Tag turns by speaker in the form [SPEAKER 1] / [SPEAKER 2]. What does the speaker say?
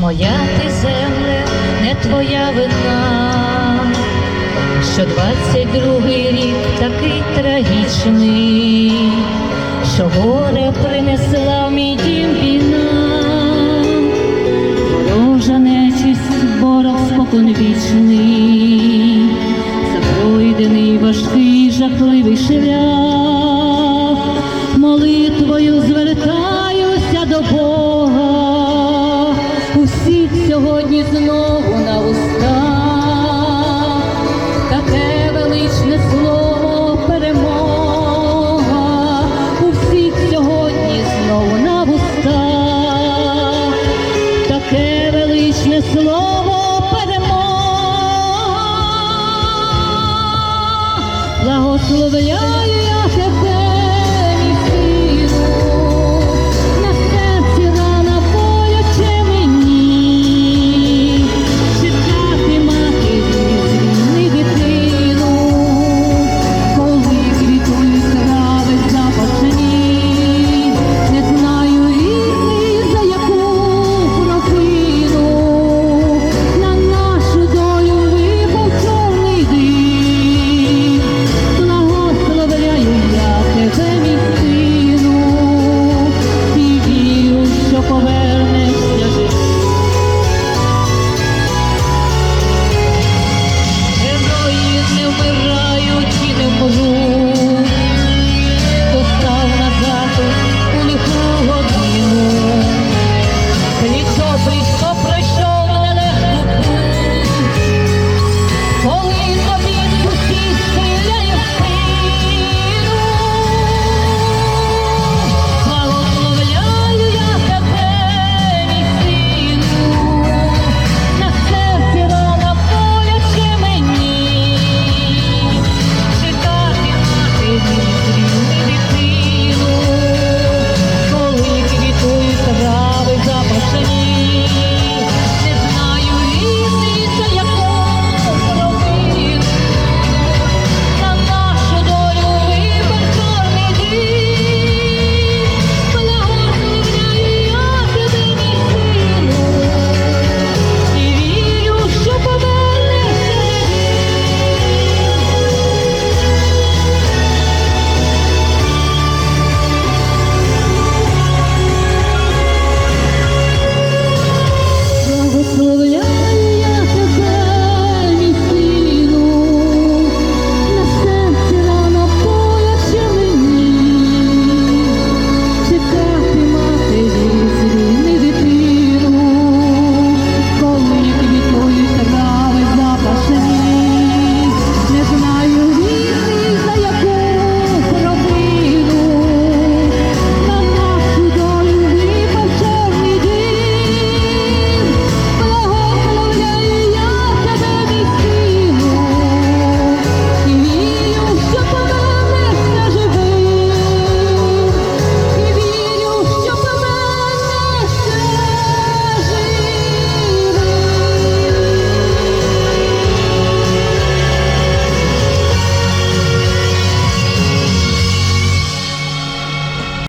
[SPEAKER 1] моя ти земле, не твоя вина, що двадцять другий рік такий трагічний, що горе принесла в мій дім війна, ворожа нечисть, ворог споконвічний, це пройдений важкий жахливий шлях, молитвою звертаюся Благословляю